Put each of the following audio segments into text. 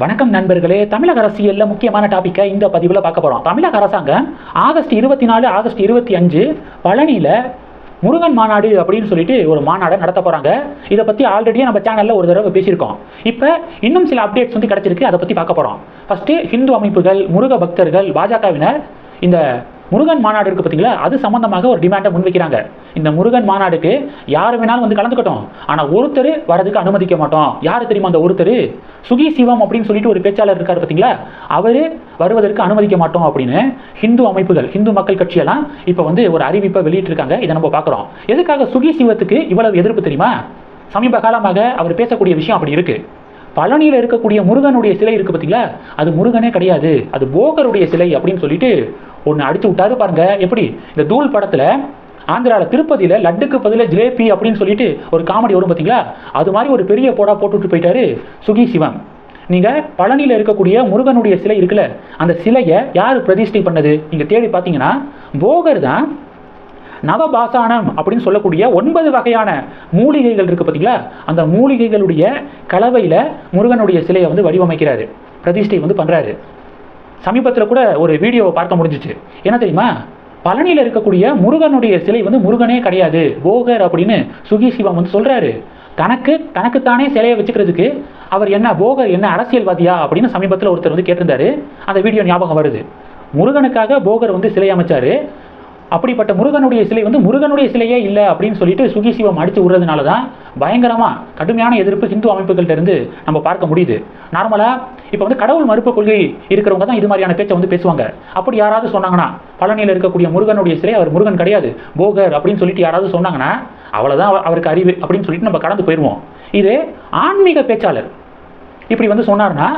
வணக்கம் நண்பர்களே. தமிழக அரசியலில் முக்கியமான டாப்பிக்கை இந்த பதிவில் பார்க்க போகிறோம் தமிழக அரசாங்கம் ஆகஸ்ட் இருபத்தி நாலு ஆகஸ்ட் இருபத்தி அஞ்சு பழனியில் முருகன் மாநாடு அப்படின்னு சொல்லிட்டு ஒரு மாநாடை நடத்த போகிறாங்க இதை பற்றி ஆல்ரெடியே நம்ம சேனலில் ஒரு தடவை பேசியிருக்கோம். இப்போ இன்னும் சில அப்டேட்ஸ் வந்து கிடச்சிருக்கு. அதை பற்றி பார்க்க போகிறோம் ஃபஸ்ட்டு ஹிந்து அமைப்புகள் முருக பக்தர்கள் பாஜகவினர் இந்த முருகன் மாநாடு இருக்குது பார்த்தீங்களா? அது சம்மந்தமாக ஒரு டிமாண்டை முன்வைக்கிறாங்க. இந்த முருகன் மாநாடுக்கு யார் வேணாலும் வந்து கலந்துக்கட்டும். ஆனால் ஒருத்தர் வரதுக்கு அனுமதிக்க மாட்டோம். யார் தெரியுமா அந்த ஒருத்தர்? சுகி சிவம் அப்படின்னு சொல்லிட்டு ஒரு பேச்சாளர் இருக்கார் பார்த்தீங்களா? அவர் வருவதற்கு அனுமதிக்க மாட்டோம் அப்படின்னு ஹிந்து அமைப்புகள் ஹிந்து மக்கள் கட்சியெல்லாம் இப்போ வந்து ஒரு அறிவிப்பை வெளியிட்டிருக்காங்க. இதை நம்ம பார்க்குறோம். எதுக்காக சுகி சிவத்துக்கு இவ்வளவு எதிர்ப்பு தெரியுமா? சமீப காலமாக அவர் பேசக்கூடிய விஷயம் அப்படி இருக்கு. பழனியில் இருக்கக்கூடிய முருகனுடைய சிலை இருக்கு பார்த்தீங்களா? அது முருகனே கிடையாது. அது போகருடைய சிலை அப்படின்னு சொல்லிட்டு ஒன்று அடித்து விட்டாரு பாருங்க. எப்படி? இந்த தூள் படத்தில் ஆந்திராவில் திருப்பதியில் லட்டுக்கு பதிலாக ஜிலேபி அப்படின்னு சொல்லிட்டு ஒரு காமெடி வரும் பார்த்தீங்களா அது மாதிரி ஒரு பெரிய போடா போட்டுவிட்டு போயிட்டாரு சுகி சிவம். நீங்கள் பழனியில் இருக்கக்கூடிய முருகனுடைய சிலை இருக்குல்ல அந்த சிலையை யார் பிரதிஷ்டை பண்ணது? நீங்கள் தேடி பார்த்தீங்கன்னா போகர் தான் நவபாசானம் அப்படின்னு சொல்லக்கூடிய ஒன்பது வகையான மூலிகைகள் இருக்கு பார்த்தீங்களா அந்த மூலிகைகளுடைய கலவையில் முருகனுடைய சிலையை வந்து வடிவமைக்கிறாரு பிரதிஷ்டை வந்து பண்ணுறாரு சமீபத்தில் கூட ஒரு வீடியோவை பார்க்க முடிஞ்சிச்சு. என்ன தெரியுமா? பழனியில் இருக்கக்கூடிய முருகனுடைய சிலை வந்து முருகனே கிடையாது போகர் அப்படின்னு சுகி சிவம் வந்து சொல்கிறாரு தனக்கு தனக்குத்தானே சிலையை வச்சுக்கிறதுக்கு அவர் என்ன போகர் என்ன அரசியல்வாதியா அப்படின்னு சமீபத்தில் ஒருத்தர் வந்து கேட்டிருந்தாரு. அந்த வீடியோ ஞாபகம் வருது. முருகனுக்காக போகர் வந்து சிலை அமைச்சாரு. அப்படிப்பட்ட முருகனுடைய சிலை வந்து முருகனுடைய சிலையே இல்லை அப்படின்னு சொல்லிட்டு சுகி சிவம் அடித்து விடுறதுனால தான் பயங்கரமாக கடுமையான எதிர்ப்பு ஹிந்து அமைப்புகள்ட்ட இருந்து நம்ம பார்க்க முடியுது. நார்மலாக இப்போ வந்து கடவுள் மறுப்பு கொள்கை இருக்கிறவங்க தான் இது மாதிரியான பேச்சை வந்து பேசுவாங்க. அப்படி யாராவது சொன்னாங்கன்னா பழனியில் இருக்கக்கூடிய முருகனுடைய சிலை அவர் முருகன் கிடையாது. போகர் அப்படின்னு சொல்லிட்டு யாராவது சொன்னாங்கன்னா அவ்வளோதான் அவருக்கு அறிவு அப்படின்னு சொல்லிட்டு நம்ம கடந்து போயிடுவோம் இது ஆன்மீக பேச்சாளர். இப்படி வந்து சொன்னார்னா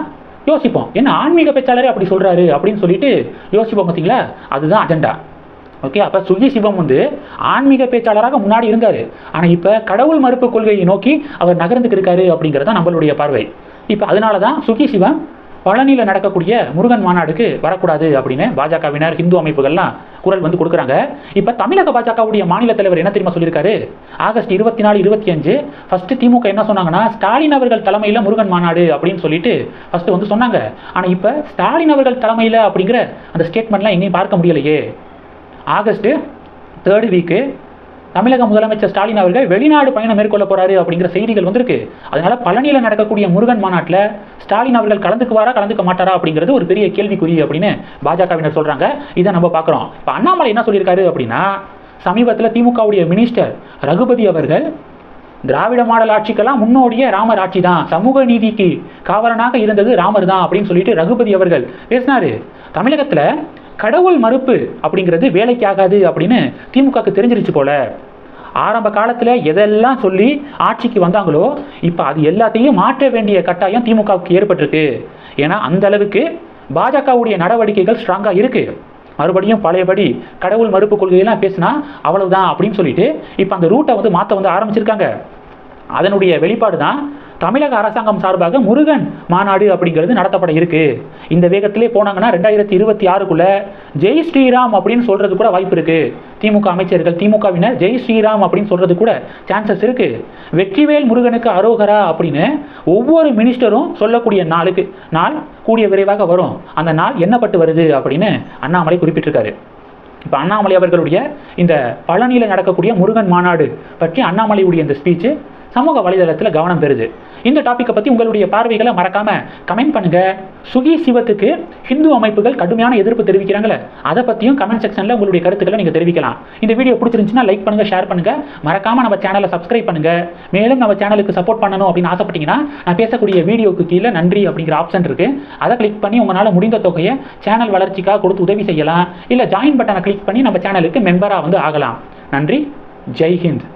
யோசிப்போம். என்ன ஆன்மீக பேச்சாளரே அப்படி சொல்கிறாரு அப்படின்னு சொல்லிட்டு யோசிப்போம் பார்த்தீங்களா அதுதான் அஜெண்டா ஓகே அப்போ சுகி சிவம் வந்து ஆன்மீக பேச்சாளராக முன்னாடி இருந்தார். ஆனால் இப்போ கடவுள் மறுப்பு கொள்கையை நோக்கி அவர் நகர்ந்துக்கு இருக்காரு அப்படிங்கிறது தான் நம்மளுடைய பார்வை. இப்போ அதனால தான் சுகி சிவம் பழனியில் நடக்கக்கூடிய முருகன் மாநாடுக்கு வரக்கூடாது அப்படின்னு பாஜகவினர் ஹிந்து அமைப்புகள்லாம் குரல் வந்து கொடுக்குறாங்க. இப்போ தமிழக பாஜகவுடைய மாநில தலைவர் என்ன தெரியுமா சொல்லியிருக்காரு? ஆகஸ்ட் இருபத்தி நாலு இருபத்தி அஞ்சு ஃபஸ்ட்டு திமுக என்ன சொன்னாங்கன்னா ஸ்டாலின் அவர்கள் தலைமையில் முருகன் மாநாடு அப்படின்னு சொல்லிட்டு ஃபஸ்ட்டு வந்து சொன்னாங்க. ஆனால் இப்போ ஸ்டாலின் அவர்கள் தலைமையில் அப்படிங்கிற அந்த ஸ்டேட்மெண்ட்லாம் எங்கேயும் பார்க்க முடியலையே. ஆகஸ்ட்டு தேர்ட் வீக்கு தமிழக முதலமைச்சர் ஸ்டாலின் அவர்கள் வெளிநாடு பயணம் மேற்கொள்ள போறாரு அப்படிங்கிற செய்திகள் வந்திருக்கு. அதனால பழனியில் நடக்கக்கூடிய முருகன் மாநாட்டில் ஸ்டாலின் அவர்கள் கலந்துக்குவாரா கலந்துக்க மாட்டாரா அப்படிங்கிறது ஒரு பெரிய கேள்விக்குறி அப்படின்னு பாஜகவினர் சொல்றாங்க. இதை நம்ம பார்க்குறோம். இப்போ அண்ணாமலை என்ன சொல்லியிருக்காரு அப்படின்னா சமீபத்தில் திமுகவுடைய மினிஸ்டர் ரகுபதி அவர்கள் திராவிட மாடல் ஆட்சிக்கெல்லாம் முன்னோடியே ராமர் ஆட்சி தான் சமூக நீதிக்கு காவலனாக இருந்தது ராமர் தான் அப்படின்னு சொல்லிட்டு ரகுபதி அவர்கள் பேசினாரு. தமிழகத்தில் கடவுள் மறுப்பு அப்படிங்கிறது வேலைக்கு ஆகாது அப்படின்னு திமுகக்கு தெரிஞ்சிருச்சு போல. ஆரம்ப காலத்தில் எதெல்லாம் சொல்லி ஆட்சிக்கு வந்தாங்களோ இப்போ அது எல்லாத்தையும் மாற்ற வேண்டிய கட்டாயம் திமுகவுக்கு ஏற்பட்டிருக்கு. ஏன்னா அந்த அளவுக்கு பாஜகவுடைய நடவடிக்கைகள் ஸ்ட்ராங்காக இருக்கு. மறுபடியும் பழையபடி கடவுள் மறுப்பு கொள்கையெல்லாம் பேசினா அவ்வளவுதான் அப்படின்னு சொல்லிட்டு இப்போ அந்த ரூட்டை வந்து மாற்ற வந்து ஆரம்பிச்சிருக்காங்க. அதனுடைய வெளிப்பாடு தான் தமிழக அரசாங்கம் சார்பாக முருகன் மாநாடு அப்படிங்கிறது நடத்தப்பட இருக்கு. இந்த வேகத்திலே போனாங்கன்னா ரெண்டாயிரத்தி இருபத்தி ஆறுக்குள்ள ஜெய் ஸ்ரீராம் அப்படின்னு சொல்றது கூட வாய்ப்பு இருக்கு. திமுக அமைச்சர்கள் திமுகவினர் ஜெய் ஸ்ரீராம் அப்படின்னு சொல்றது கூட சான்சஸ் இருக்கு. வெற்றிவேல் முருகனுக்கு அரோகரா அப்படின்னு ஒவ்வொரு மினிஸ்டரும் சொல்லக்கூடிய நாளுக்கு நாள் கூடிய விரைவாக வரும். அந்த நாள் என்னப்பட்டு வருது அப்படின்னு அண்ணாமலை குறிப்பிட்டிருக்காரு. இப்போ அண்ணாமலை அவர்களுடைய இந்த பழனியில் நடக்கக்கூடிய முருகன் மாநாடு பற்றி அண்ணாமலையுடைய இந்த ஸ்பீச்சு சமூக வலைதளத்தில் கவனம் பெறுது. இந்த டாப்பிக்கை பற்றி உங்களுடைய பார்வைகளை மறக்காம கமெண்ட் பண்ணுங்க. சுகி சிவத்துக்கு ஹிந்து அமைப்புகள் கடுமையான எதிர்ப்பு தெரிவிக்கிறாங்களே அதை பற்றியும் கமெண்ட் செக்ஷனில் உங்களுடைய கருத்துக்களை நீங்கள் தெரிவிக்கலாம். இந்த வீடியோ பிடிச்சிருந்துச்சுன்னா லைக் பண்ணுங்க ஷேர் பண்ணுங்க. மறக்காம நம்ம சேனலை சப்ஸ்கிரைப் பண்ணுங்க. மேலும் நம்ம சேனலுக்கு சப்போர்ட் பண்ணணும் அப்படின்னு ஆசைப்பட்டீங்கன்னா நான் பேசக்கூடிய வீடியோக்கு கீழே நன்றி அப்படிங்கிற ஆப்ஷன் இருக்கு. அதை கிளிக் பண்ணி உங்களால் முடிந்த தொகையை சேனல் வளர்ச்சிக்காக கொடுத்து உதவி செய்யலாம். இல்லை ஜாயின் பட்டனை கிளிக் பண்ணி நம்ம சேனலுக்கு மெம்பராக வந்து ஆகலாம். நன்றி. ஜெய்ஹிந்த்